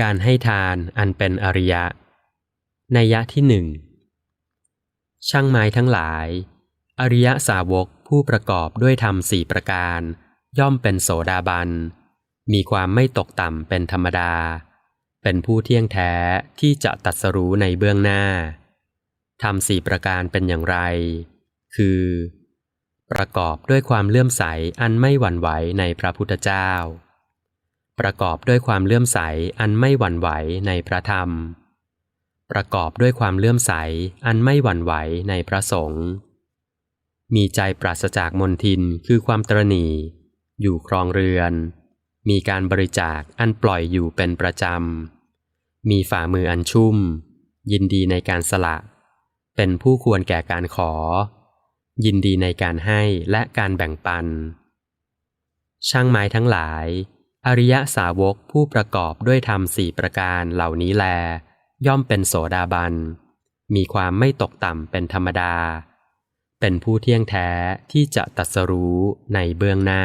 การให้ทานอันเป็นอริยะนัยยะที่หนึ่งช่างไม้ทั้งหลาย อริยสาวกผู้ประกอบด้วยธรรมสี่ประการ ย่อมเป็นโสดาบัน มีความไม่ตกต่ำเป็นธรรมดา เป็นผู้เที่ยงแท้ที่จะตัดสรู้ในเบื้องหน้าธรรมสี่ประการเป็นอย่างไร คือ ประกอบด้วยความเลื่อมใสอันไม่หวั่นไหวในพระพุทธเจ้า ประกอบด้วยความเลื่อมใสอันไม่หวั่นไหวในพระธรรม ประกอบด้วยความเลื่อมใสอันไม่หวั่นไหวในพระสงฆ์มีใจปราศจากมนทินคือความตรณีอยู่ครองเรือน มีการบริจาคอันปล่อยอยู่เป็นประจำ มีฝ่ามืออันชุ่ม ยินดีในการสละ เป็นผู้ควรแก่การขอ ยินดีในการให้และการแบ่งปัน ช่างไม้ทั้งหลาย อริยสาวกผู้ประกอบด้วยธรรมสี่ประการเหล่านี้แล ย่อมเป็นโสดาบัน มีความไม่ตกต่ำเป็นธรรมดา เป็นผู้เที่ยงแท้ที่จะตัดสรู้ในเบื้องหน้า